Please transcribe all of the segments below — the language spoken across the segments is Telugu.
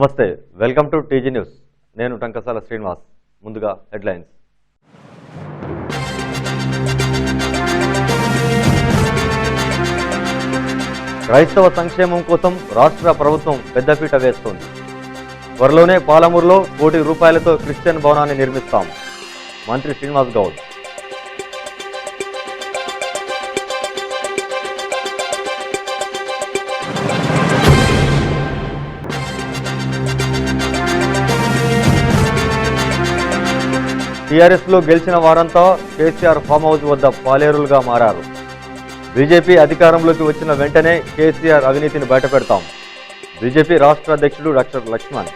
నమస్తే వెల్కమ్ టు టీజీ న్యూస్. నేను టంకసాల శ్రీనివాస్. ముందుగా హెడ్లైన్స్. క్రైస్తవ సంక్షేమం కోసం రాష్ట్ర ప్రభుత్వం పెద్దపీట వేస్తోంది. త్వరలోనే పాలమూరులో కోటి రూపాయలతో క్రిస్టియన్ భవనాన్ని నిర్మిస్తాం. మంత్రి శ్రీనివాస్ గౌడ్. టీఆర్ఎస్లో గెలిచిన వారంతా కేసీఆర్ ఫామ్ హౌస్ వద్ద పాలేరులుగా మారారు. బీజేపీ అధికారంలోకి వచ్చిన వెంటనే కేసీఆర్ అవినీతిని బయటపెడతాం. బీజేపీ రాష్ట్ర అధ్యక్షుడు డాక్టర్ లక్ష్మణ్.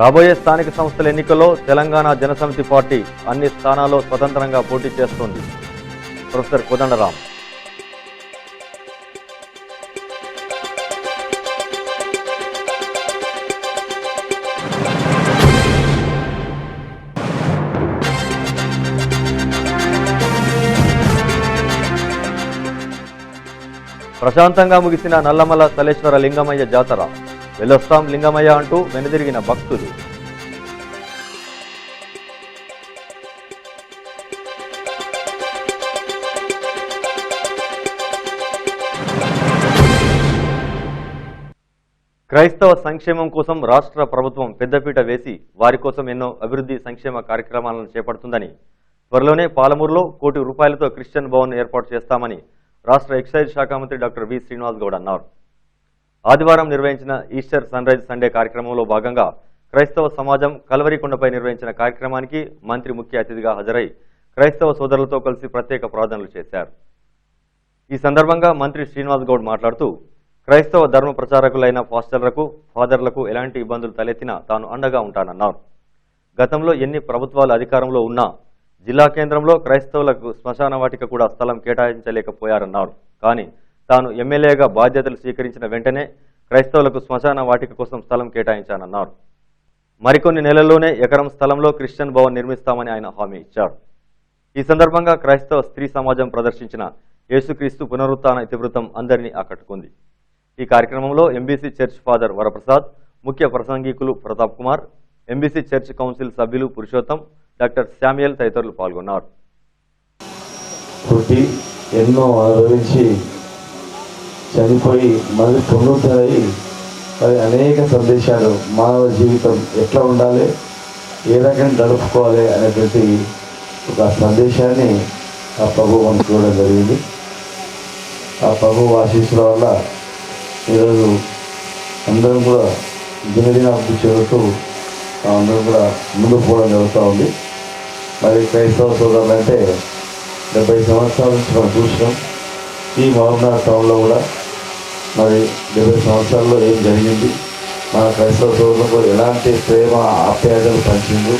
రాబోయే స్థానిక సంస్థల ఎన్నికల్లో తెలంగాణ జనసమితి పార్టీ అన్ని స్థానాల్లో స్వతంత్రంగా పోటీ చేస్తోంది. ప్రొఫెసర్ కోదండరాం ప్రశాంతంగా ముగిసిన నల్లమల సలేశ్వర లింగమయ్య జాతర. వెళ్ళొస్తాం లింగమయ్య అంటూ వెనుదిరిగిన భక్తులు. క్రైస్తవ సంక్షేమం కోసం రాష్ట్ర ప్రభుత్వం పెద్దపీట వేసి వారి కోసం ఎన్నో అభివృద్ధి సంక్షేమ కార్యక్రమాలను చేపడుతుందని త్వరలోనే పాలమూరులో కోటి రూపాయలతో క్రిస్టియన్ భవన్ ఏర్పాటు చేస్తామని రాష్ట్ర ఎక్సైజ్ శాఖ మంత్రి డాక్టర్ వి శ్రీనివాస్ గౌడ్ అన్నారు. ఆదివారం నిర్వహించిన ఈస్టర్ సన్ రైజ్ సండే కార్యక్రమంలో భాగంగా క్రైస్తవ సమాజం కలవరికొండపై నిర్వహించిన కార్యక్రమానికి మంత్రి ముఖ్య అతిథిగా హాజరై క్రైస్తవ సోదరులతో కలిసి ప్రత్యేక ప్రార్థనలు చేశారు. ఈ సందర్భంగా మంత్రి శ్రీనివాస్ గౌడ్ మాట్లాడుతూ క్రైస్తవ ధర్మ ప్రచారకులైన పాస్టర్లకు ఫాదర్లకు ఎలాంటి ఇబ్బందులు తలెత్తినా తాను అండగా ఉంటానన్నారు. గతంలో ఎన్ని ప్రభుత్వాలు అధికారంలో ఉన్నా జిల్లా కేంద్రంలో క్రైస్తవులకు శ్మశాన వాటిక కూడా స్థలం కేటాయించలేకపోయారన్నారు. కానీ తాను ఎమ్మెల్యేగా బాధ్యతలు స్వీకరించిన వెంటనే క్రైస్తవులకు శ్మశాన వాటిక కోసం స్థలం కేటాయించానన్నారు. మరికొన్ని నెలల్లోనే ఎకరం స్థలంలో క్రిస్టియన్ భవన్ నిర్మిస్తామని ఆయన హామీ ఇచ్చారు. ఈ సందర్భంగా క్రైస్తవ స్త్రీ సమాజం ప్రదర్శించిన యేసుక్రీస్తు పునరుత్న ఇతివృత్తం అందరినీ ఆకట్టుకుంది. ఈ కార్యక్రమంలో ఎంబీసీ చర్చ్ ఫాదర్ వరప్రసాద్ ముఖ్య ప్రసంగికులు Pratap Kumar MBC church council సభ్యులు పురుషోత్తం డాక్టర్ శామ్యుయల్ తదితరులు పాల్గొన్నారు. ఎన్నో చనిపోయి మళ్ళీ పునరుద్ధరై మరి అనేక సందేశాలు మానవ జీవితం ఎట్లా ఉండాలి ఏ రకంగా గడుపుకోవాలి అనేటువంటి ఒక సందేశాన్ని ఆ ప్రభు మనకు చూడడం జరిగింది. ఆ ప్రభు ఆశీస్సుల వల్ల ఈరోజు అందరం కూడా దినదిన అభివృద్ధి చెందుతూ అందరం కూడా ముందుకు పోవడం జరుగుతూ ఉంది. మరి క్రైస్తవ సోదరులు అంటే డెబ్బై సంవత్సరాల నుంచి మనం చూసినాం ఈ మహబూబ్నగర్ టౌన్లో కూడా మరి డెబ్బై సంవత్సరాల్లో ఏం జరిగింది? మన క్రైస్తవ సోదరులకు ఎలాంటి ప్రేమ ఆప్యాయతలు పంచిండ్రు?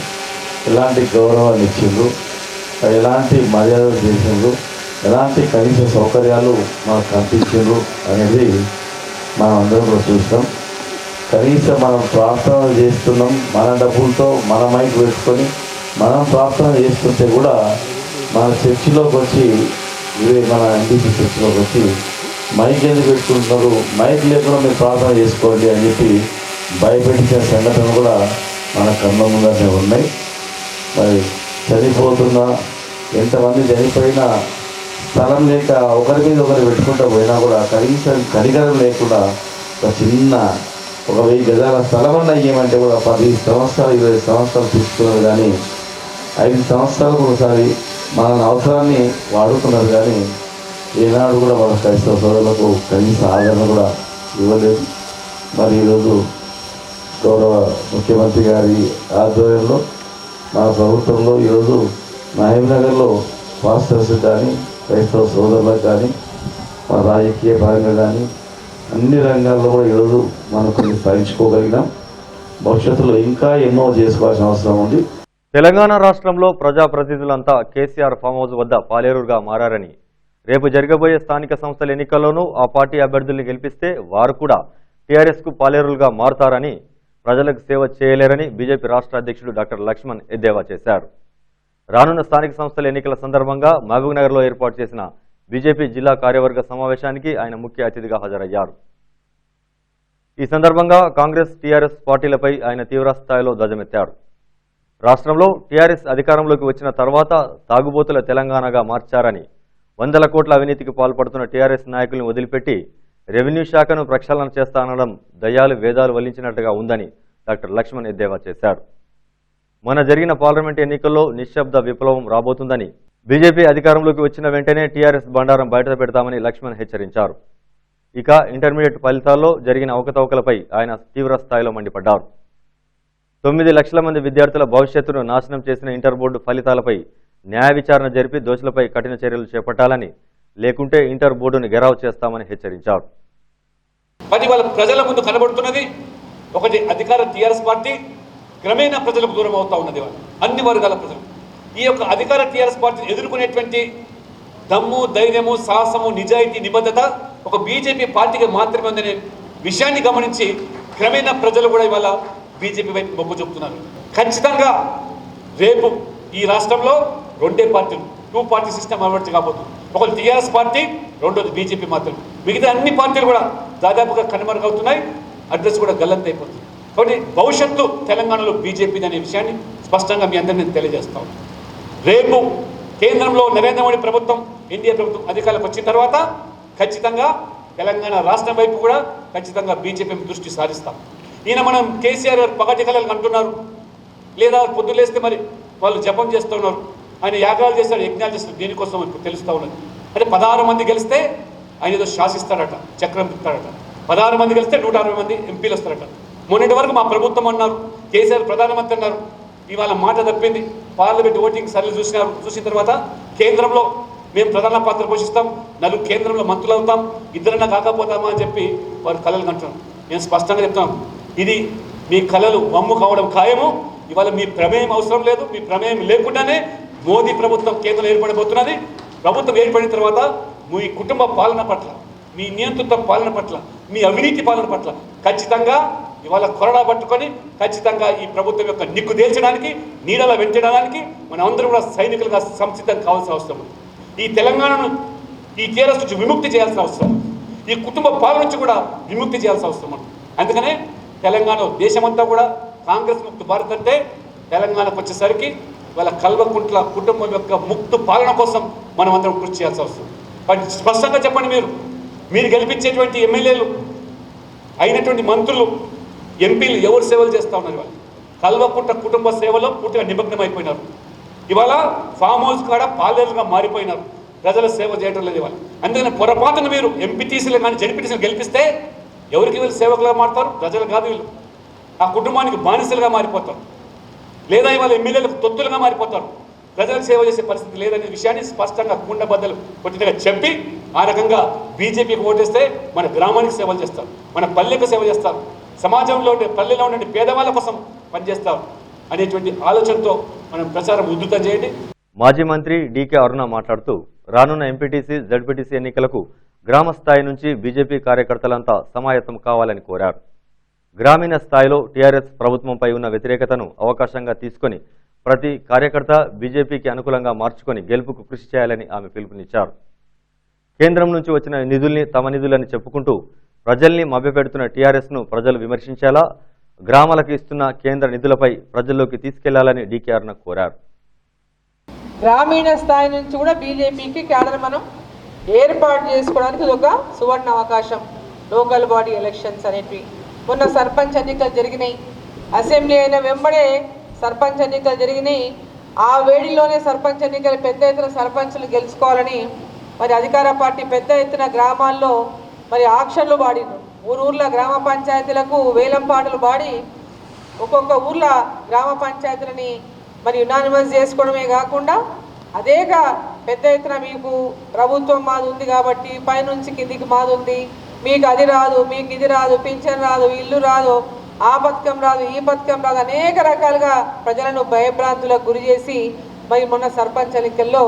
ఎలాంటి గౌరవాలు ఇచ్చిండ్రు? ఎలాంటి మర్యాదలు చేసిండ్రు? ఎలాంటి కనీస సౌకర్యాలు మనకు కల్పించిండ్రు అనేది మనం అందరం కూడా చూస్తాం. కనీసం మనం ప్రార్థన చేస్తున్నాం మన డబ్బులతో మన మైక్ పెట్టుకొని మనం ప్రార్థన చేస్తుంటే కూడా మన చర్చిలోకి వచ్చి ఇదే మన ఎన్డీసీ చర్చిలోకి వచ్చి మైక్ ఎందుకు పెట్టుకుంటున్నారు మైక్ లేకుండా మీరు ప్రార్థన చేసుకోండి అని చెప్పి భయపెట్టించిన సంఘటన కూడా మన కళ్ళ ముందరనే ఉన్నాయి. మరి చనిపోతున్నా ఎంతమంది చనిపోయినా స్థలం లేక ఒకరి మీద ఒకరు పెట్టుకుంటూ పోయినా కూడా కనీసం కనికరం లేకుండా ఒక చిన్న ఒక వెయ్యి గజాల స్థలం అన్న ఏమంటే కూడా పది సంవత్సరాలు ఇరవై సంవత్సరాలు తీసుకున్నారు కానీ ఐదు సంవత్సరాలకు ఒకసారి మన అవసరాన్ని వాడుతున్నారు కానీ ఏనాడు కూడా మన క్రైస్తవ సోదరులకు కనీస ఆదరణ కూడా ఇవ్వలేదు. మరి ఈరోజు గౌరవ ముఖ్యమంత్రి గారి ఆధ్వర్యంలో మా ప్రభుత్వంలో ఈరోజు మహబూబ్నగర్లో పాస్టర్స్ కానీ క్రైస్తవ సోదరులకు కానీ మా రాజకీయ పరంగా కానీ అన్ని రంగాల్లో కూడా ఈరోజు మనం కొన్ని సాధించుకోగలిగినాం. భవిష్యత్తులో ఇంకా ఎన్నో చేసుకోవాల్సిన అవసరం ఉంది. తెలంగాణ రాష్ట్రంలో ప్రజాప్రతినిధులంతా కేసీఆర్ ఫామ్ హౌస్ వద్ద పాలేరుగా మారారని రేపు జరగబోయే స్థానిక సంస్థల ఎన్నికల్లోనూ ఆ పార్టీ అభ్యర్థుల్ని గెలిపిస్తే వారు కూడా టీఆర్ఎస్కు పాలేరులుగా మారుతారని ప్రజలకు సేవ చేయలేరని బీజేపీ రాష్ట్ర అధ్యక్షుడు డాక్టర్ లక్ష్మణ్ ఎద్దేవా చేశారు. రానున్న స్థానిక సంస్థల ఎన్నికల సందర్భంగా మహబూబ్నగర్లో ఏర్పాటు చేసిన బీజేపీ జిల్లా కార్యవర్గ సమావేశానికి ఆయన ముఖ్య అతిథిగా హాజరయ్యారు. ఈ సందర్భంగా కాంగ్రెస్ టీఆర్ఎస్ పార్టీలపై ఆయన తీవ్రస్థాయిలో ధ్వజమెత్తారు. రాష్ట్రంలో టీఆర్ఎస్ అధికారంలోకి వచ్చిన తర్వాత తాగుబోతుల తెలంగాణగా మార్చారని వందల కోట్ల అవినీతికి పాల్పడుతున్న టీఆర్ఎస్ నాయకులను వదిలిపెట్టి రెవెన్యూ శాఖను ప్రక్షాళన చేస్తా అనడం దయ్యాలు వేదాలు వల్లించినట్టుగా ఉందని డాక్టర్ లక్ష్మణ్ ఎద్దేవా చేశారు. మొన్న జరిగిన పార్లమెంట్ ఎన్నికల్లో నిశ్శబ్ద విప్లవం రాబోతుందని బీజేపీ అధికారంలోకి వచ్చిన వెంటనే టీఆర్ఎస్ బండారం బయట పెడతామని లక్ష్మణ్ హెచ్చరించారు. ఇక ఇంటర్మీడియట్ ఫలితాల్లో జరిగిన అవకతవకలపై ఆయన తీవ్ర స్థాయిలో మండిపడ్డారు. తొమ్మిది లక్షల మంది విద్యార్థుల భవిష్యత్తును నాశనం చేసిన ఇంటర్ బోర్డు ఫలితాలపై న్యాయ విచారణ జరిపి దోషులపై కఠిన చర్యలు చేపట్టాలని లేకుంటే ఇంటర్ బోర్డును గెరావ్ చేస్తామని హెచ్చరించారు. మరి వాళ్ళ ప్రజల ముందు కనబడుతున్నది ఒకటి అధికార టీఆర్ఎస్ పార్టీ క్రమేణా ప్రజలకు దూరం అవుతా ఉన్నది వాళ్ళు అన్ని వర్గాల ప్రజలు. ఈ యొక్క అధికార టీఆర్ఎస్ పార్టీని ఎదుర్కొనేటువంటి దమ్ము ధైర్యము సాహసము నిజాయితీ నిబద్ధత ఒక బీజేపీ పార్టీకి మాత్రమే ఉందనే విషయాన్ని గమనించి క్రమేణా ప్రజలు కూడా ఇవాళ బీజేపీ వైపు మొగ్గు చూపుతున్నారు. ఖచ్చితంగా రేపు ఈ రాష్ట్రంలో రెండే పార్టీలు టూ పార్టీ సిస్టమ్ అలవాటు కాబోతుంది ఒకటి టీఆర్ఎస్ పార్టీ రెండోది బీజేపీ మాత్రమే మిగతా అన్ని పార్టీలు కూడా దాదాపుగా కనుమరుగవుతున్నాయి అడ్రస్ కూడా గల్లంత అయిపోతుంది కాబట్టి భవిష్యత్తు తెలంగాణలో బీజేపీ అనే విషయాన్ని స్పష్టంగా మీ అందరినీ నేను తెలియజేస్తాం రేపు కేంద్రంలో నరేంద్ర మోడీ ప్రభుత్వం ఎన్డీఏ ప్రభుత్వం అధికారులకు వచ్చిన తర్వాత ఖచ్చితంగా తెలంగాణ రాష్ట్రం వైపు కూడా ఖచ్చితంగా బీజేపీ దృష్టి సారిస్తాం. ఈయన మనం కేసీఆర్ గారు పగటి కళలు అంటున్నారు లేదా పొద్దులేస్తే మరి వాళ్ళు జపం చేస్తూ ఉన్నారు. ఆయన యాగాలు చేస్తారు యజ్ఞాలు చేస్తారు దీనికోసం ఇప్పుడు తెలుస్తూ ఉన్నది. అంటే పదహారు మంది గెలిస్తే ఆయన ఏదో శాసిస్తాడట చక్రం తిప్పుతాడట. పదహారు మంది గెలిస్తే నూట అరవై మంది ఎంపీలు వస్తారట. మొన్నటి వరకు మా ప్రభుత్వం అన్నారు కేసీఆర్ ప్రధానమంత్రి అన్నారు. ఇవాళ మాట తప్పింది. పార్లమెంట్ ఓటింగ్ సర్వే చూసినారు. చూసిన తర్వాత కేంద్రంలో మేము ప్రధాన పాత్ర పోషిస్తాం. నలుగురు కేంద్రంలో మంత్రులు అవుతాం. ఇద్దరన్నా కాకపోతామా అని చెప్పి వారు కళలు కంటున్నారు. నేను స్పష్టంగా చెప్తాను ఇది మీ కళలు వమ్ము కావడం ఖాయము. ఇవాళ మీ ప్రమేయం అవసరం లేదు మీ ప్రమేయం లేకుండానే మోదీ ప్రభుత్వం కేంద్రం ఏర్పడబోతున్నది. ప్రభుత్వం ఏర్పడిన తర్వాత మీ కుటుంబ పాలన పట్ల మీ నియంత్రిత పాలన పట్ల మీ అవినీతి పాలన పట్ల ఖచ్చితంగా ఇవాళ కొరడా పట్టుకొని ఖచ్చితంగా ఈ ప్రభుత్వం యొక్క నిగ్గు తేల్చడానికి నీడల వెంటడానికి మన అందరం కూడా సైనికులుగా సంసిద్ధం కావాల్సిన అవసరం ఉంది. ఈ తెలంగాణను ఈ టీఆర్ఎస్ నుంచి విముక్తి చేయాల్సిన అవసరం ఈ కుటుంబ పాలన నుంచి కూడా విముక్తి చేయాల్సిన అవసరం ఉంది. అందుకనే తెలంగాణ దేశమంతా కూడా కాంగ్రెస్ ముక్త భారత్ అంటే తెలంగాణకు వచ్చేసరికి వాళ్ళ కల్వకుంట్ల కుటుంబం యొక్క ముక్తు పాలన కోసం మనం అందరం కృషి చేయాల్సి వస్తుంది. బట్ స్పష్టంగా చెప్పండి మీరు. మీరు గెలిపించేటువంటి ఎమ్మెల్యేలు అయినటువంటి మంత్రులు ఎంపీలు ఎవరు సేవలు చేస్తూ ఉన్నారు వాళ్ళు కల్వకుంట కుటుంబ సేవలో పూర్తిగా నిమగ్నం అయిపోయినారు. ఇవాళ ఫామ్ హౌస్ కాడ పాలేరుగా మారిపోయినారు. ప్రజల సేవ చేయడం లేదు ఇవాళ. అందుకని పొరపాటున మీరు ఎంపీటీసీలు కానీ జడ్పీటీసీలు గెలిపిస్తే ఎవరికి వీళ్ళు సేవకులుగా మారుతారు? ప్రజలు కాదు వీళ్ళు. ఆ కుటుంబానికి బానిసలుగా మారిపోతారు. లేదా ఇవాళ ఎమ్మెల్యేలకు తొత్తులుగా మారిపోతారు. ప్రజలకు సేవ చేసే పరిస్థితి లేదనే విషయాన్ని స్పష్టంగా కుండబద్దలు కొట్టినగా చెప్పి ఆ రకంగా బీజేపీకి ఓటేస్తే మన గ్రామానికి సేవలు చేస్తారు మన పల్లెకు సేవ చేస్తారు సమాజంలో ఉండే పల్లెలో ఉండే పేదవాళ్ళ కోసం పనిచేస్తారు అనేటువంటి ఆలోచనతో మనం ప్రచారం ఉధృతం చేయండి. మాజీ మంత్రి డీకే అరుణ మాట్లాడుతూ రానున్న ఎంపీటీసీ జడ్పీటీసీ ఎన్నికలకు గ్రామ స్థాయి నుంచి బీజేపీ కార్యకర్తలంతా సమాయత్తం కావాలని కోరారు. గ్రామీణ స్థాయిలో టీఆర్ఎస్ ప్రభుత్వంపై ఉన్న వ్యతిరేకతను అవకాశంగా తీసుకొని ప్రతి కార్యకర్త బీజేపీకి అనుకూలంగా మార్చుకొని గెలుపుకు కృషి చేయాలని ఆమె పిలుపునిచ్చారు. కేంద్రం నుంచి వచ్చిన నిధుల్ని తమ నిధులని చెప్పుకుంటూ ప్రజల్ని మభ్యపెడుతున్న టీఆర్ఎస్ను ప్రజలు విమర్శించేలా గ్రామాలకు ఇస్తున్న కేంద్ర నిధులపై ప్రజల్లోకి తీసుకెళ్ళాలని డీకే కోరారు. గ్రామీణ స్థాయి నుంచి కూడా బీజేపీకి క్యాడర్ మనం ఏర్పాటు చేసుకోవడానికి ఇది ఒక సువర్ణ అవకాశం. లోకల్ బాడీ ఎలక్షన్స్ అనేటివి. మొన్న సర్పంచ్ ఎన్నికలు జరిగినాయి. అసెంబ్లీ అయిన వెంబడే సర్పంచ్ ఎన్నికలు జరిగినాయి. ఆ వేడిలోనే సర్పంచ్ ఎన్నికలు పెద్ద ఎత్తున సర్పంచ్లు గెలుచుకోవాలని మరి అధికార పార్టీ పెద్ద ఎత్తున గ్రామాల్లో మరి ఆక్షన్లు పాడిండ్రు ఊరు ఊర్లో గ్రామ పంచాయతీలకు వేలం పాటలు పాడి ఒక్కొక్క ఊర్లో గ్రామ పంచాయతీలని మరి యునానిమస్ చేసుకోవడమే కాకుండా అదేగా పెద్ద ఎత్తున మీకు ప్రభుత్వం మాది ఉంది కాబట్టి పైనుంచి కిందికి మాది ఉంది. మీకు అది రాదు మీకు ఇది రాదు పింఛన్ రాదు ఇల్లు రాదు ఆ పథకం రాదు ఈ పథకం రాదు అనేక రకాలుగా ప్రజలను భయభ్రాంతులకు గురి చేసి మరి మొన్న సర్పంచ్ ఎన్నికల్లో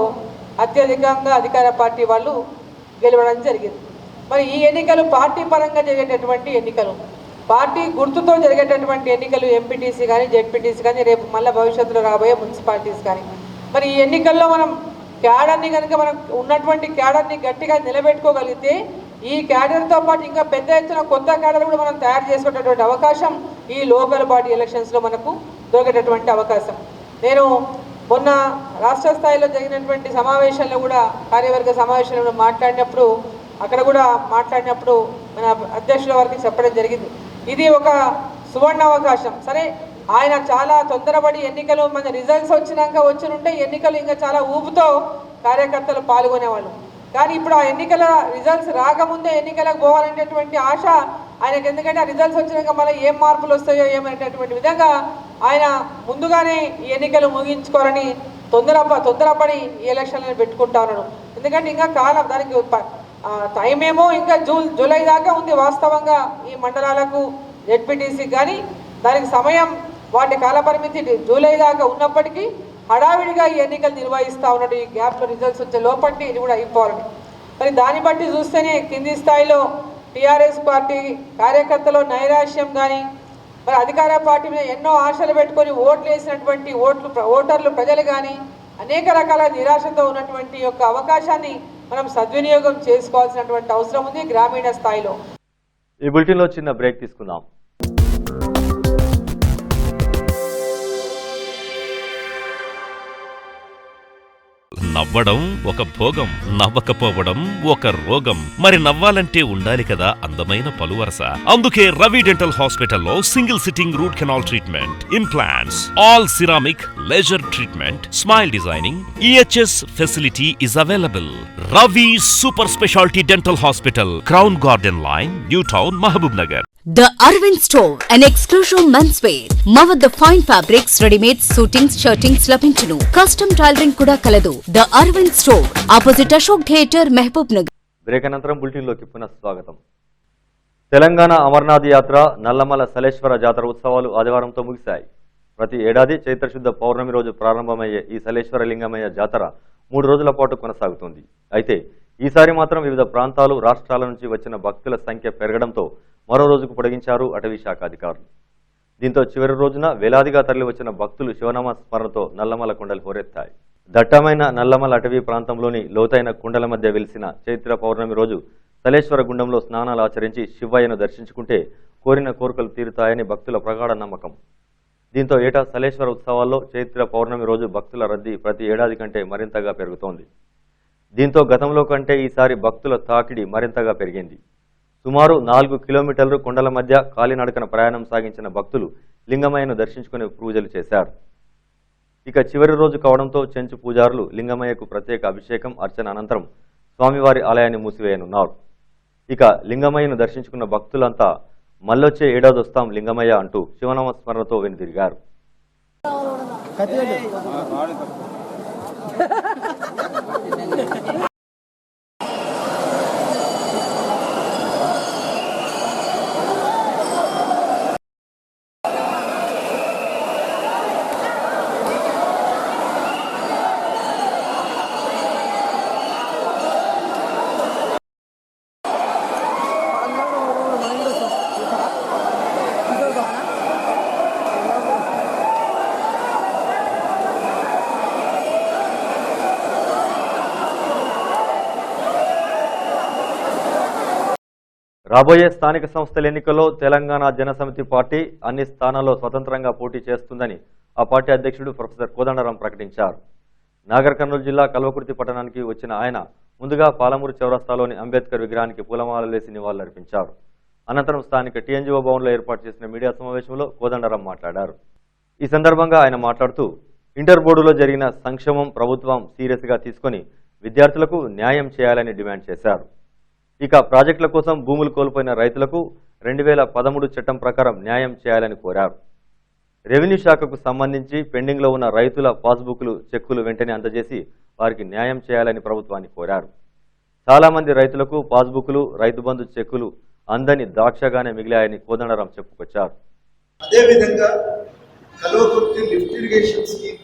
అత్యధికంగా అధికార పార్టీ వాళ్ళు గెలవడం జరిగింది. మరి ఈ ఎన్నికలు పార్టీ పరంగా జరిగేటటువంటి ఎన్నికలు పార్టీ గుర్తుతో జరిగేటటువంటి ఎన్నికలు ఎంపీటీసీ కానీ జెడ్పీటీసీ కానీ రేపు మళ్ళీ భవిష్యత్తులో రాబోయే మున్సిపాలిటీస్ కానీ. మరి ఈ ఎన్నికల్లో మనం క్యాడర్ని కనుక మనం ఉన్నటువంటి క్యాడర్ని గట్టిగా నిలబెట్టుకోగలిగితే ఈ క్యాడర్తో పాటు ఇంకా పెద్ద ఎత్తున కొత్త క్యాడర్ కూడా మనం తయారు చేసుకునేటటువంటి అవకాశం ఈ లోకల్ బాడీ ఎలక్షన్స్లో మనకు దొరికేటటువంటి అవకాశం. నేను మొన్న రాష్ట్ర స్థాయిలో జరిగినటువంటి సమావేశంలో కూడా కార్యవర్గ సమావేశంలో మాట్లాడినప్పుడు అక్కడ కూడా మాట్లాడినప్పుడు మన అధ్యక్షుల వారికి చెప్పడం జరిగింది. ఇది ఒక సువర్ణ అవకాశం సరే ఆయన చాలా తొందరపడి ఎన్నికలు మన రిజల్ట్స్ వచ్చినాక వచ్చినుంటే ఎన్నికలు ఇంకా చాలా ఊపుతో కార్యకర్తలు పాల్గొనేవాళ్ళు. కానీ ఇప్పుడు ఆ ఎన్నికల రిజల్ట్స్ రాకముందే ఎన్నికలకు పోవాలనేటటువంటి ఆశ ఆయనకు ఎందుకంటే ఆ రిజల్ట్స్ వచ్చినాక మళ్ళీ ఏం మార్పులు వస్తాయో ఏమనేటటువంటి విధంగా ఆయన ముందుగానే ఈ ఎన్నికలు ముగించుకోవాలని తొందర తొందరపడి ఈ ఎలక్షన్లను పెట్టుకుంటా ఉన్నాడు. ఎందుకంటే ఇంకా కాలం దానికి టైం ఏమో ఇంకా జూ జూలై దాకా ఉంది వాస్తవంగా ఈ మండలాలకు జెడ్పీటీసీ కానీ దానికి సమయం వాటి కాలపరిమితి జూలై దాకా ఉన్నప్పటికీ హడావిడిగా ఈ ఎన్నికలు నిర్వహిస్తూ ఉన్నాడు ఈ గ్యాప్లో రిజల్ట్స్ వచ్చే లోపట్టి ఇది కూడా అయిపోవాలని మరి దాన్ని బట్టి చూస్తేనే కింది స్థాయిలో టీఆర్ఎస్ పార్టీ కార్యకర్తలు నైరాశ్యం కానీ మరి అధికార పార్టీ మీద ఎన్నో ఆశలు పెట్టుకొని ఓట్లు వేసినటువంటి ఓట్లు ఓటర్లు ప్రజలు కానీ అనేక రకాల నిరాశతో ఉన్నటువంటి యొక్క అవకాశాన్ని మనం సద్వినియోగం చేసుకోవాల్సినటువంటి అవసరం ఉంది గ్రామీణ స్థాయిలో. ఈ బులెటిన్లో చిన్న బ్రేక్ తీసుకుందాం. నవ్వడం ఒక భోగం నవ్వకపోవడం ఒక రోగం. మరి నవ్వాలంటే ఉండాలి కదా అందమైన పలువరస. అందుకే రవి డెంటల్ హాస్పిటల్లో single sitting root canal treatment implants all ceramic laser treatment smile designing EHS facility is available. Ravi super speciality dental hospital crown garden line new town Mahabub Nagar. The Arvind Store, an exclusive menswear. మా వద్ద fine fabrics readymade suitings shirtings లభించును కస్టమ్ టైలరింగ్ కూడా కలదు the Arvind store opposite Ashok theatre Mahabub Nagar break అనంతరం బులెటిన్లోకి పునః స్వాగతం తెలంగాణ అమర్నాథ్ యాత్ర నల్లమల సలేశ్వర జాతర ఉత్సవాలు ఆదివారంతో ముగిశాయి. ప్రతి ఏడాది చైత్రశుద్ధ పౌర్ణమి రోజు ప్రారంభమయ్యే ఈ సలేశ్వర లింగమయ్య జాతర మూడు రోజుల పాటు కొనసాగుతుంది. అయితే ఈసారి మాత్రం వివిధ ప్రాంతాలు రాష్ట్రాల నుంచి వచ్చిన భక్తుల సంఖ్య పెరగడంతో మరో రోజుకు పొడిగించారు అటవీ శాఖ అధికారులు. దీంతో చివరి రోజున వేలాదిగా తరలివచ్చిన భక్తులు శివనామ స్మరణతో నల్లమల కొండలు హోరెత్తాయి. దట్టమైన నల్లమల అటవీ ప్రాంతంలోని లోతైన కుండల మధ్య వెలిసిన చైత్ర పౌర్ణమి రోజు సలేశ్వర గుండంలో స్నానాలు ఆచరించి శివయ్యను దర్శించుకుంటే కోరిన కోరికలు తీరుతాయని భక్తుల ప్రగాఢ నమ్మకం. దీంతో ఏటా సలేశ్వర ఉత్సవాల్లో చైత్ర పౌర్ణమి రోజు భక్తుల రద్దీ ప్రతి ఏడాది కంటే మరింతగా పెరుగుతోంది. దీంతో గతంలో కంటే ఈసారి భక్తుల తాకిడి మరింతగా పెరిగింది. సుమారు నాలుగు కిలోమీటర్లు కొండల మధ్య కాలినడకన ప్రయాణం సాగించిన భక్తులు లింగమయ్యను దర్శించుకుని పూజలు చేశారు. ఇక చివరి రోజు కావడంతో చెంచు పూజారులు లింగమయ్యకు ప్రత్యేక అభిషేకం అర్చన అనంతరం స్వామివారి ఆలయాన్ని మూసివేయనున్నారు. ఇక లింగమయ్యను దర్శించుకున్న భక్తులంతా మళ్ళొచ్చే ఏడాది వస్తాం లింగమయ్య అంటూ శివనామస్మరణతో వెనుదిరిగారు. రాబోయే స్థానిక సంస్థల ఎన్నికల్లో తెలంగాణ జనసమితి పార్టీ అన్ని స్థానాల్లో స్వతంత్రంగా పోటీ చేస్తుందని ఆ పార్టీ అధ్యక్షుడు ప్రొఫెసర్ కోదండరాం ప్రకటించారు. నాగర్ కర్నూలు జిల్లా కల్వకుర్తి పట్టణానికి వచ్చిన ఆయన ముందుగా పాలమూరు చౌరస్తాలోని అంబేద్కర్ విగ్రహానికి పూలమాలలు వేసి నివాళులర్పించారు. అనంతరం స్థానిక టీఎన్జీఓ భవన్లో ఏర్పాటు చేసిన మీడియా సమావేశంలో కోదండరాం మాట్లాడారు. ఈ సందర్భంగా ఆయన మాట్లాడుతూ ఇంటర్ బోర్డులో జరిగిన సంక్షేమం ప్రభుత్వం సీరియస్గా తీసుకొని విద్యార్థులకు న్యాయం చేయాలని డిమాండ్ చేశారు. ఇక ప్రాజెక్టుల కోసం భూములు కోల్పోయిన రైతులకు రెండు వేల పదమూడు చట్టం ప్రకారం న్యాయం చేయాలని కోరారు. రెవెన్యూ శాఖకు సంబంధించి పెండింగ్లో ఉన్న రైతుల పాస్బుక్లు చెక్కులు వెంటనే అందజేసి వారికి న్యాయం చేయాలని ప్రభుత్వాన్ని కోరారు. చాలామంది రైతులకు పాస్బుక్లు రైతు బంధు చెక్కులు అందని ద్రాక్షగానే మిగిలాయని కోదండరాం చెప్పుకొచ్చారు. అదేవిధంగా కల్వకుర్తి లిఫ్ట్ ఇరిగేషన్ స్కీమ్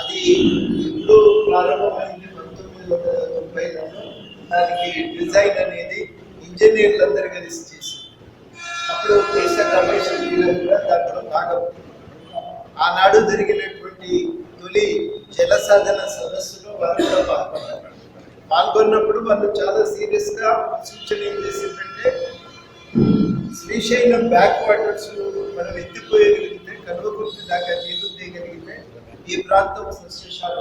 అది ఇప్పుడు ప్రారంభమైంది పంతొమ్మిది వందల తొంభైలలో దానికి డిజైన్ అనేది ఇంజనీర్లందరూ కలిసి చేసి అప్పుడు కేసీఆర్ రమేష్ కూడా దాంట్లో భాగం. ఆనాడు జరిగినటువంటి తొలి జల సాధన సదస్సులో వారు కూడా పాల్గొన్నారు. పాల్గొన్నప్పుడు వాళ్ళు చాలా సీరియస్గా సూచన ఏం చేసిందంటే శ్రీశైలం బ్యాక్ వాటర్స్ మనం ఎత్తిపోయగలిగితే కల్వకుర్తి దాకా నీళ్ళు తీయగలిగితే ఈ ప్రాంతం సస్యశాల.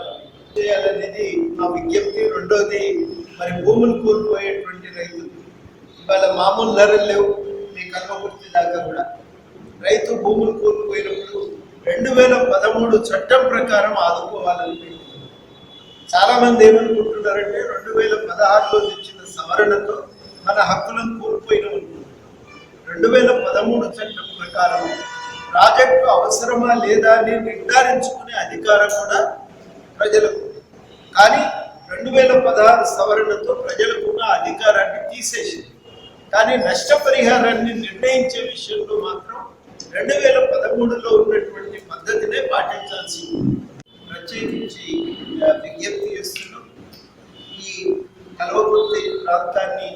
చేయాలనేది మా విజ్ఞప్తి. రెండోది మరి భూములు కోల్పోయేటువంటి రైతులు. ఇవాళ మామూలు ధరలు లేవు మీ కల్వకుర్తి దాకా కూడా. రైతు భూములు కోల్పోయినప్పుడు రెండు వేల పదమూడు చట్టం ప్రకారం ఆదుకోవాలని చాలామంది చాలా మంది ఏమనుకుంటున్నారంటే రెండు వేల పదహారులో తెచ్చిన సవరణతో మన హక్కులను కోల్పోయినాం రెండు వేల పదమూడు చట్టం ప్రకారం ప్రాజెక్టు అవసరమా లేదా అని నిర్ధారించుకునే అధికారం కూడా ప్రజలకు. కానీ రెండు వేల పదహారు సవరణతో ప్రజలకు ఉన్న అధికారాన్ని తీసేసింది. కానీ నష్టపరిహారాన్ని నిర్ణయించే విషయంలో మాత్రం రెండు వేల పదమూడులో ఉన్నటువంటి పద్ధతినే పాటించాల్సి ఉంది ప్రత్యేకించి విజ్ఞప్తి చేస్తున్నాం. ఈ కలవకుర్తి ప్రాంతాన్ని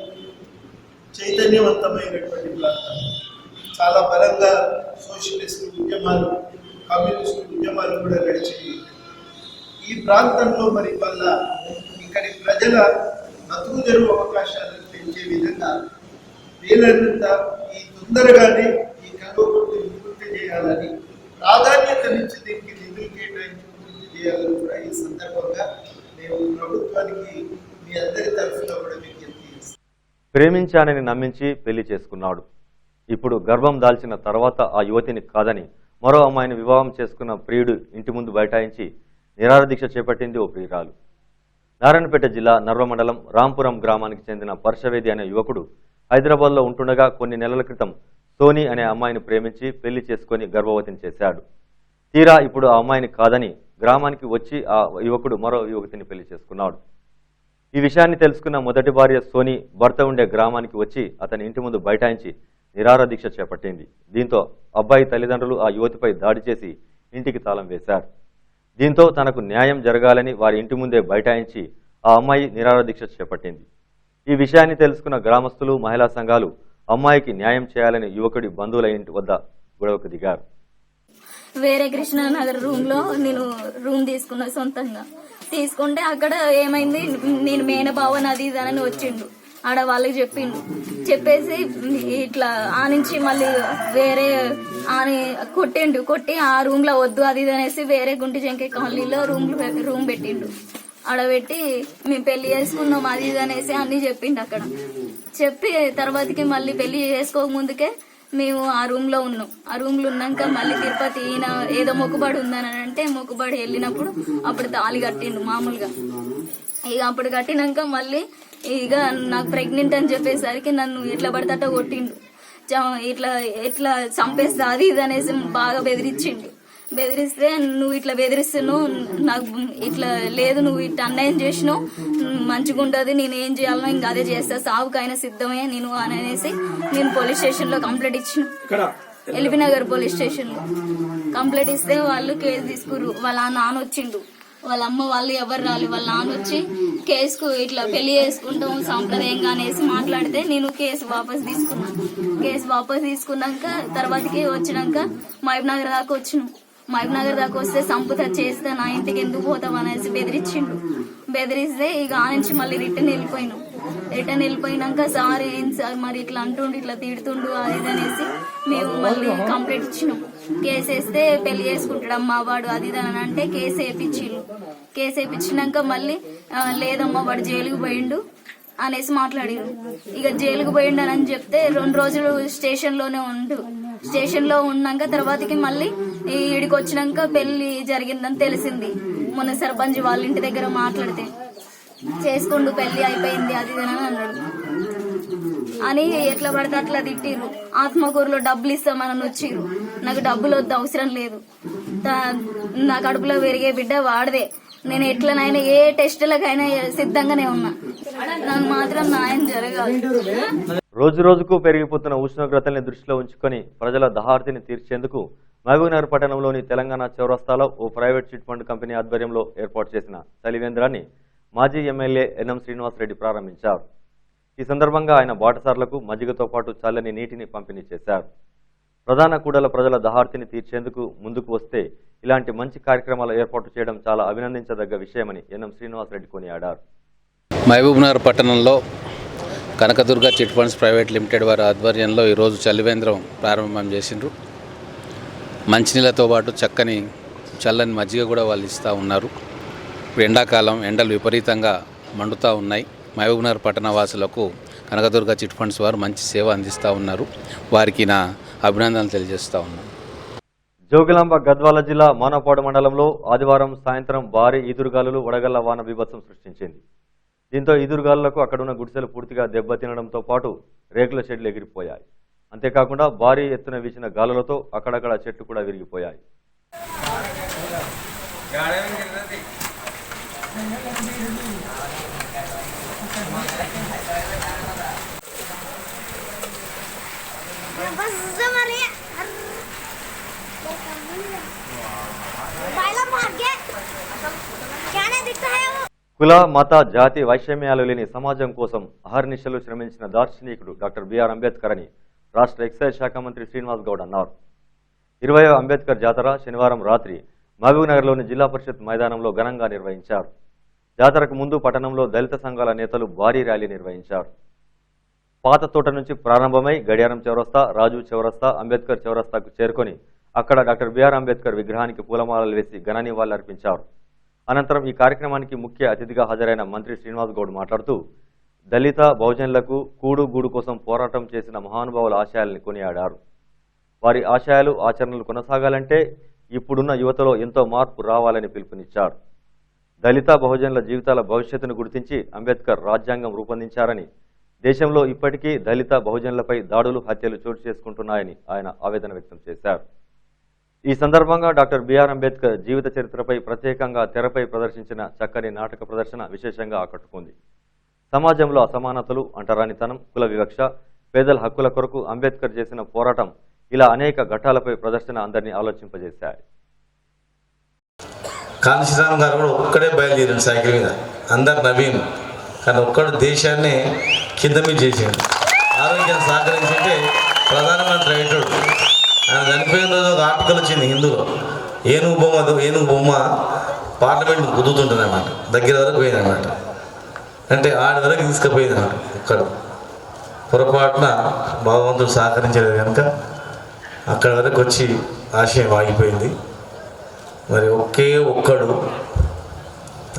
చైతన్యవంతమైనటువంటి ప్రాంతం. చాలా బలంగా సోషలిస్ట్ ఉద్యమాలు కమ్యూనిస్ట్ ఉద్యమాలు కూడా నడిచాయి ఈ ప్రాంతంలో మరి వల్ల ఇక్కడి ప్రజల బతుకు తెరువు అవకాశాలను పెంచే విధంగా వీలైనంత ఈ తొందరగానే ఈ కల్వకుర్తి పూర్తి చేయాలని ప్రాధాన్యతనిచ్చి దీనికి నిధులు కేటాయించి పూర్తి చేయాలని కూడా ఈ సందర్భంగా మేము ప్రభుత్వానికి మీ అందరి తరఫున కూడా విజ్ఞప్తి ప్రేమించానని నమ్మించి పెళ్ళి చేసుకున్నాడు. ఇప్పుడు గర్భం దాల్చిన తర్వాత ఆ యువతిని కాదని మరో అమ్మాయిని వివాహం చేసుకున్న ప్రియుడు ఇంటి ముందు బైఠాయించి నిరాహార దీక్ష చేపట్టింది ఓ ప్రియురాలు. నారాయణపేట జిల్లా నర్వ మండలం రాంపురం గ్రామానికి చెందిన పర్షవేది అనే యువకుడు హైదరాబాద్లో ఉంటుండగా కొన్ని నెలల క్రితం సోని అనే అమ్మాయిని ప్రేమించి పెళ్ళి చేసుకొని గర్భవతిని చేశాడు. తీరా ఇప్పుడు ఆ అమ్మాయిని కాదని గ్రామానికి వచ్చి ఆ యువకుడు మరో యువతిని పెళ్ళి చేసుకున్నాడు. ఈ విషయాన్ని తెలుసుకున్న మొదటి భార్య సోని భర్త ఉండే గ్రామానికి వచ్చి అతని ఇంటి ముందు బైఠాయించి నిరాహార దీక్ష చేపట్టింది. దీంతో అబ్బాయి తల్లిదండ్రులు ఆ యువతిపై దాడి చేసి ఇంటికి తాళం వేశారు. దీంతో తనకు న్యాయం జరగాలని వారి ఇంటి ముందే బైఠాయించి ఆ అమ్మాయి నిరాహార దీక్ష చేపట్టింది. ఈ విషయాన్ని తెలుసుకున్న గ్రామస్తులు మహిళా సంఘాలు అమ్మాయికి న్యాయం చేయాలని యువకుడి బంధువుల ఇంటి వద్ద గొడవకు దిగారు. వేరే కృష్ణానగర్ రూమ్లో నేను రూమ్ తీసుకున్నా సొంతంగా. తీసుకుంటే అక్కడ ఏమైంది? నేను మేనబావన్ అది ఇది అని వచ్చిండు. ఆడ వాళ్ళకి చెప్పిండు. చెప్పేసి ఇట్లా ఆ నుంచి మళ్ళీ వేరే ఆని కొట్టిండు. కొట్టి ఆ రూమ్లో వద్దు అది ఇది అనేసి వేరే గుంటి జంకే కాలనీలో రూమ్ రూమ్ పెట్టిండు. ఆడ పెట్టి మేము పెళ్ళి చేసుకున్నాం అది ఇది అనేసి అన్ని చెప్పిండు అక్కడ. చెప్పి తర్వాతకి మళ్ళీ పెళ్ళి చేసుకోక ముందుకే మేము ఆ రూమ్లో ఉన్నాం. ఆ రూమ్లో ఉన్నాక మళ్ళీ తిరుపతి ఈయన ఏదో మొక్కుబడి ఉందని అంటే మొక్కుబడి వెళ్ళినప్పుడు అప్పుడు తాళి కట్టిండు మామూలుగా. ఇక అప్పుడు కట్టినాక మళ్ళీ ఇక నాకు ప్రెగ్నెంట్ అని చెప్పేసరికి నన్ను ఎట్లా పడితే అట్లా కొట్టిండు. ఇట్లా ఎట్లా చంపేస్తా అది ఇది అనేసి బాగా బెదిరించిండు బెదిరిస్తే నువ్వు ఇట్లా బెదిరిస్తున్నావు నాకు ఇట్లా లేదు నువ్వు ఇట్లా అన్యాయం చేసినావు మంచిగా ఉండదు నేను ఏం చేయాలనో ఇంకా అదే చేస్తా సాగుకైనా సిద్ధమే నేను అని అనేసి నేను పోలీస్ స్టేషన్లో కంప్లైంట్ ఇచ్చిన. ఎల్బీ నగర్ పోలీస్ స్టేషన్లో కంప్లైంట్ ఇస్తే వాళ్ళు కేసు తీసుకురు వాళ్ళ నాన్న వచ్చిండు. వాళ్ళ అమ్మ వాళ్ళు ఎవరు రాలి వాళ్ళ నాన్న వచ్చి కేసుకు ఇట్లా పెళ్ళి చేసుకుంటాం సాంప్రదాయంగా అనేసి మాట్లాడితే నేను కేసు వాపస్ తీసుకున్నా. కేసు వాపస్ తీసుకున్నాక తర్వాతకి వచ్చినాక మహబూబ్ నగర్ దాకా వచ్చినాం. మహబూబ్ నగర్ దాకా వస్తే సంపుత చేస్తే నా ఇంటికి ఎందుకు పోతాం అనేసి బెదిరించిండు. బెదిరిస్తే ఇక ఆ నుంచి మళ్ళీ రిటర్న్ వెళ్ళిపోయినాం. రిటర్న్ వెళ్ళిపోయినాక సార్ ఏం సార్ మరి ఇట్లా అంటుండు ఇట్లా తిడుతుండు అది అనేసి మేము మళ్ళీ కంప్లైంట్ ఇచ్చినాం. కేసు వేస్తే పెళ్ళి చేసుకుంటాడమ్మా వాడు అది ఇది అని అంటే కేసు వేయించిండు. కేసు వేయించినాక మళ్ళీ లేదమ్మా వాడు జైలుకు పోయిండు అనేసి మాట్లాడారు. ఇక జైలుకు పోయిండు అని చెప్తే రెండు రోజులు స్టేషన్లోనే ఉండు. స్టేషన్లో ఉన్నాక తర్వాతకి మళ్ళీ ఈడికి వచ్చినాక పెళ్ళి జరిగిందని తెలిసింది. మొన్న సర్పంచ్ వాళ్ళ ఇంటి దగ్గర మాట్లాడితే చేసుకుండు పెళ్ళి అయిపోయింది అది ఇది అని అన్నాడు. అని ఎట్లా పడితే అట్లా తిట్టిరు ఆత్మకూరులో డబ్బులు ఇస్తామని వచ్చిర్రు. నాకు డబ్బులు వద్దు అవసరం లేదు. నా కడుపులో పెరిగే బిడ్డ వాడదే. నేను ఎట్లనైనా ఏ టెస్టులకైనా సిద్ధంగానే ఉన్నా. నాకు మాత్రం న్యాయం జరగాలి. రోజు రోజుకు పెరిగిపోతున్న ఉష్ణోగ్రతల్ని దృష్టిలో ఉంచుకొని ప్రజల దహార్తిని తీర్చేందుకు మహబూబ్నగర్ పట్టణంలోని తెలంగాణ చౌరస్తాలో ఓ ప్రైవేట్ చిట్ ఫండ్ కంపెనీ ఆధ్వర్యంలో ఏర్పాటు చేసిన చలివేంద్రాన్ని మాజీ ఎమ్మెల్యే ఎన్ఎం శ్రీనివాసరెడ్డి ప్రారంభించారు. ఈ సందర్భంగా ఆయన బాటసార్లకు మజ్జిగతో పాటు చల్లని నీటిని పంపిణీ చేశారు. ప్రధాన కూడల ప్రజల దహార్తిని తీర్చేందుకు ముందుకు వస్తే ఇలాంటి మంచి కార్యక్రమాలు ఏర్పాటు చేయడం చాలా అభినందించదగ్గ విషయమని ఎన్ఎం శ్రీనివాసరెడ్డి కొనియాడారు. మహబూబ్నగర్ పట్టణంలో Kanakadurga chit funds private limited వారి ఆధ్వర్యంలో ఈరోజు చలివేంద్రం ప్రారంభం చేసిండ్రు. మంచినీళ్ళతో పాటు చక్కని చల్లని మజ్జిగ కూడా వాళ్ళు ఇస్తూ ఉన్నారు. ఇప్పుడు ఎండాకాలం ఎండలు విపరీతంగా మండుతూ ఉన్నాయి. మహబూబ్నగర్ పట్టణ వాసులకు కనకదుర్గ చిట్ ఫండ్స్ వారు మంచి సేవ అందిస్తూ ఉన్నారు. వారికి నా అభినందనలు తెలియజేస్తూ ఉన్నాను. జోగులాంబ గద్వాల జిల్లా మానవపాడు మండలంలో ఆదివారం సాయంత్రం భారీ ఈదురుగాలులు వడగళ్ళ వాన బీభత్సం సృష్టించింది. దీంతో ఈదురుగాలులకు అక్కడున్న గుడిసెలు పూర్తిగా దెబ్బతినడంతో పాటు రేకుల షెడ్లు ఎగిరిపోయాయి. అంతేకాకుండా భారీ ఎత్తున వీచిన గాలులతో అక్కడక్కడ చెట్లు కూడా విరిగిపోయాయి. కుల మత జాతి వైషమ్యాలు లేని సమాజం కోసం అహర్నిశలు శ్రమించిన దార్శనికుడు డాక్టర్ బిఆర్ అంబేద్కర్ అని రాష్ట్ర ఎక్సైజ్ శాఖ మంత్రి శ్రీనివాస్ గౌడ్ అన్నారు. ఇరవై అంబేద్కర్ జాతర శనివారం రాత్రి మహబూబ్నగర్లోని జిల్లా పరిషత్ మైదానంలో ఘనంగా నిర్వహించారు. జాతరకు ముందు పట్టణంలో దళిత సంఘాల నేతలు భారీ ర్యాలీ నిర్వహించారు. పాత తోట నుంచి ప్రారంభమై గడియారం చౌరస్తా రాజు చౌరస్తా అంబేద్కర్ చౌరస్తాకు చేరుకొని అక్కడ డాక్టర్ బిఆర్ అంబేద్కర్ విగ్రహానికి పూలమాలలు వేసి ఘన నివాళులర్పించారు. అనంతరం ఈ కార్యక్రమానికి ముఖ్య అతిథిగా హాజరైన మంత్రి శ్రీనివాస్ గౌడ్ మాట్లాడుతూ దళిత బహుజనులకు కూడు గూడు కోసం పోరాటం చేసిన మహానుభావుల ఆశయాల్ని కొనియాడారు. వారి ఆశయాలు ఆచరణలు కొనసాగాలంటే ఇప్పుడున్న యువతలో ఎంతో మార్పు రావాలని పిలుపునిచ్చారు. దళిత బహుజనుల జీవితాల భవిష్యత్తును గుర్తించి అంబేద్కర్ రాజ్యాంగం రూపొందించారని దేశంలో ఇప్పటికీ దళిత బహుజనులపై దాడులు హత్యలు చోటు చేసుకుంటున్నాయని ఆయన ఆవేదన వ్యక్తం చేశారు. ఈ సందర్భంగా డాక్టర్ బిఆర్ అంబేద్కర్ జీవిత చరిత్రపై ప్రత్యేకంగా తెరపై ప్రదర్శించిన చక్కని నాటక ప్రదర్శన విశేషంగా ఆకట్టుకుంది. సమాజంలో అసమానతలు అంటరానితనం కుల వివక్ష పేదల హక్కుల కొరకు అంబేద్కర్ చేసిన పోరాటం ఇలా అనేక ఘట్టాలపై ప్రదర్శన అందరినీ ఆలోచింపజేశాయి. కాంశీరామ్ గారు కూడా ఒక్కడే బయలుదేరాడు సైకిల్ మీద. అందరు నవీన్. కానీ ఒక్కడు దేశాన్ని కింద మీద చేసాడు. ఆరోగ్యం సహకరించింటే ప్రధానమంత్రి అయ్యేటోడు. ఆయన చనిపోయిన రోజు ఒక ఆర్టికల్ వచ్చింది హిందూలో ఏనుగు బొమ్మ ఏనుగు బొమ్మ పార్లమెంట్ కుదురుతుంటుంది అన్నమాట. దగ్గర వరకు పోయింది అనమాట అంటే ఆడి వరకు తీసుకుపోయింది అన్నమాట ఒక్కడు పొరపాటున భగవంతుడు సహకరించలేదు కనుక అక్కడి వరకు వచ్చి ఆశయం ఆగిపోయింది. మరి ఒకే ఒక్కడు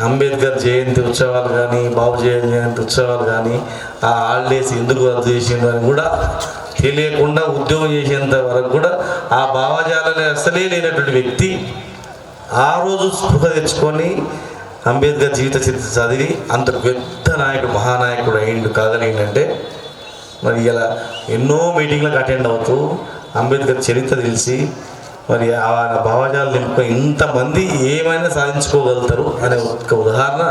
అంబేద్కర్ జయంతి ఉత్సవాలు కానీ బాబు జయంతి ఉత్సవాలు కానీ ఆ హాలిడేస్ ఎందుకు రద్దు చేసిండు అని కూడా తెలియకుండా ఉద్యోగం చేసేంత వరకు కూడా ఆ భావజాలని అసలే లేనటువంటి వ్యక్తి ఆ రోజు స్పృహ తెచ్చుకొని అంబేద్కర్ జీవిత చరిత్ర చదివి అంత పెద్ద నాయకుడు మహానాయకుడు అయిండు కాగలిగిందంటే మరి ఇలా ఎన్నో మీటింగ్లకు అటెండ్ అవుతూ అంబేద్కర్ చరిత్ర తెలిసి మరి ఆ భావజాలు నింపుకొని ఇంతమంది ఏమైనా సాధించుకోగలుగుతారు అనే ఒక ఉదాహరణ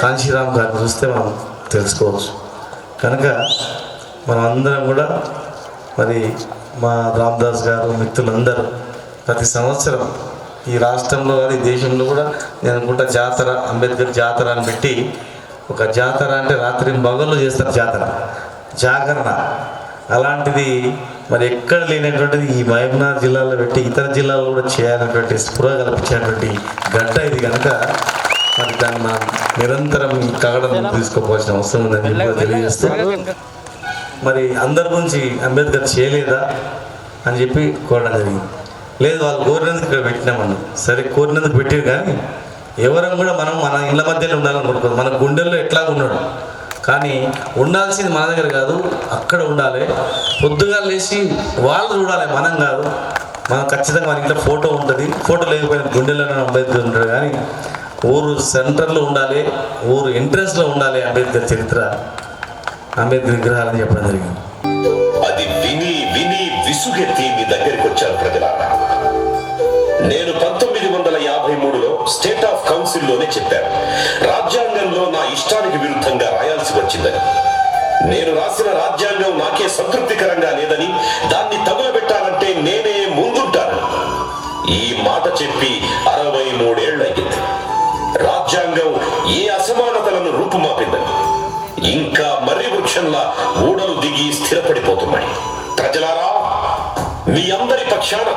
కాంశీరామ్ గారిని చూస్తే మనం తెలుసుకోవచ్చు. కనుక మనం అందరం కూడా మరి మా రామ్దాస్ గారు మిత్రులందరూ ప్రతి సంవత్సరం ఈ రాష్ట్రంలో కానీ దేశంలో కూడా నేను అనుకుంటా జాతర అంబేద్కర్ జాతర అని పెట్టి ఒక జాతర అంటే రాత్రి మగళ్ళు చేస్తారు జాతర. జాగరణ. అలాంటిది మరి ఎక్కడ లేనటువంటిది ఈ మహబూబ్నగర్ జిల్లాలో పెట్టి ఇతర జిల్లాల్లో కూడా చేయాలన్నటువంటి స్పృహ కల్పించినటువంటి గంట ఇది కనుక మరి దాన్ని మనం నిరంతరం ఈ కగడం తీసుకోవాల్సిన అవసరం ఉందని చెప్పి తెలియజేస్తూ మరి అందరి గురించి అంబేద్కర్ చేయలేదా అని చెప్పి కోరడం జరిగింది. లేదు వాళ్ళు కోరినందుకు ఇక్కడ పెట్టినామన్నా సరే కోరినందుకు పెట్టారు కానీ ఎవరం కూడా మనం మన ఇళ్ళ మధ్యలో ఉండాలనుకుంటున్నాం మన గుండెల్లో ఎట్లా ఉన్నాడు. కానీ ఉండాల్సింది మన దగ్గర కాదు అక్కడ ఉండాలి. పొద్దుగా లేచి వాళ్ళు చూడాలి మనం కాదు. మనం ఖచ్చితంగా మన ఇంట్లో ఫోటో ఉంటుంది. ఫోటో లేకపోయినా గుండెల్లోనే అంబేద్కర్ ఉంటాడు కానీ ఊరు సెంటర్లో ఉండాలి ఊరు ఎంట్రన్స్లో ఉండాలి అంబేద్కర్ చరిత్ర. అంబేద్కర్ విగ్రహాలని చెప్పడం జరిగింది. అది విని విని విసుగెత్తి మీ దగ్గరికి వచ్చాను ప్రజలారా. నేను పంతొమ్మిది వందల యాభై మూడులో స్టేట్ ఆఫ్ కౌన్సిల్లోనే చెప్పాను. రాజ్యాంగంలో నా ఇష్టానికి విరుద్ధంగా రాయాల్సి వచ్చిందని. నేను రాసిన రాజ్యాంగం నాకే సంతృప్తికరంగా లేదని దాన్ని తగులబెట్టాలంటే నేనే ముందుంటాను. ఈ మాట చెప్పి అరవై మూడేళ్ళయ్యింది రాజ్యాంగం ఏ అసమానతలను రూపుమాపిందని. ఇంకా మర్రి వృక్షంలా ఊడలు దిగి స్థిరపడిపోతున్నాయి. ప్రజలారా మీ అందరి పక్షాన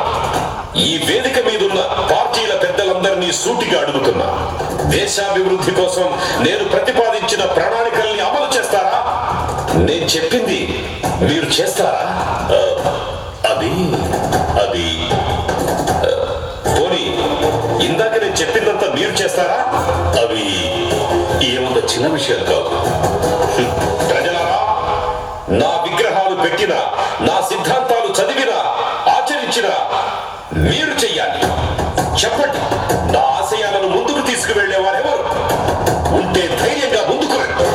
ఈ వేదిక మీదున్న పార్టీల పెద్దలందరినీ సూటిగా అడుగుతున్నా. దేశాభివృద్ధి కోసం నేను ప్రతిపాదించిన ప్రణాళికల్ని అమలు చేస్తారా? నేను చెప్పింది మీరు చేస్తారా? అది అది చేస్తారా? అవి ఏమంత చిన్న విషయాలు. ప్రజలారా నా విగ్రహాలు పెట్టిన నా సిద్ధాంతాలు చదివిన ఆచరించిన మీరు చెయ్యాలి. చెప్పండి నా ఆశయాలను ముందుకు తీసుకువెళ్ళేవారెవరు ఉంటే ధైర్యంగా ముందుకు రండి.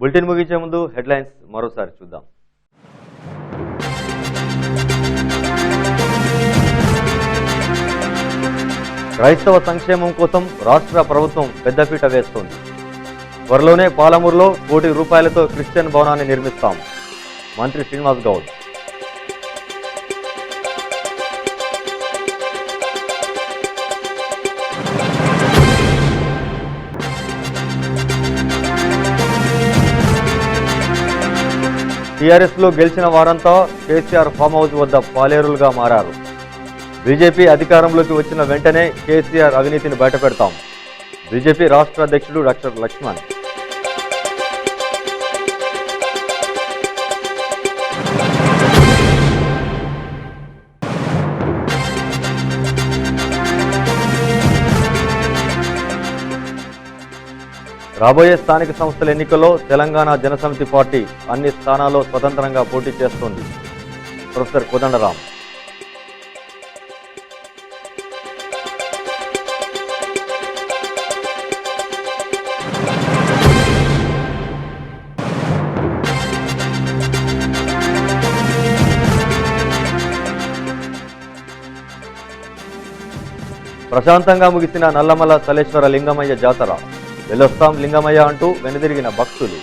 బులెటిన్ ముగించే ముందు హెడ్లైన్స్ మరోసారి చూద్దాం. క్రైస్తవ సంక్షేమం కోసం రాష్ట్ర ప్రభుత్వం పెద్దపీట వేస్తోంది. త్వరలోనే పాలమూరులో కోటి రూపాయలతో క్రిస్టియన్ భవనాన్ని నిర్మిస్తాం. మంత్రి శ్రీనివాస్ గౌడ్. టీఆర్ఎస్లో గెలిచిన వారంతా కేసీఆర్ ఫామ్ హౌస్ వద్ద పాలేరులుగా మారారు. బీజేపీ అధికారంలోకి వచ్చిన వెంటనే కేసీఆర్ అవినీతిని బయటపెడతాం. బీజేపీ రాష్ట్ర అధ్యక్షుడు డాక్టర్ లక్ష్మణ్. రాబోయే స్థానిక సంస్థల ఎన్నికల్లో తెలంగాణ జనసమితి పార్టీ అన్ని స్థానాల్లో స్వతంత్రంగా పోటీ చేస్తోంది. ప్రొఫెసర్ కోదండరాం ప్రశాంతంగా ముగిసిన నల్లమల సలేశ్వర లింగమయ్య జాతర. వెళ్ళొస్తాం లింగమయ్య అంటూ వెనుదిరిగిన భక్తులు.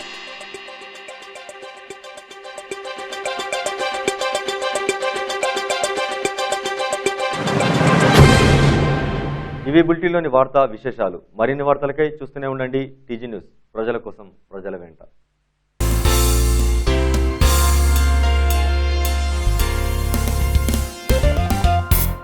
ఇవి బులెటిన్లోని వార్తా విశేషాలు. మరిన్ని వార్తలకై చూస్తూనే ఉండండి టీజీ న్యూస్. ప్రజల కోసం ప్రజల వెంట.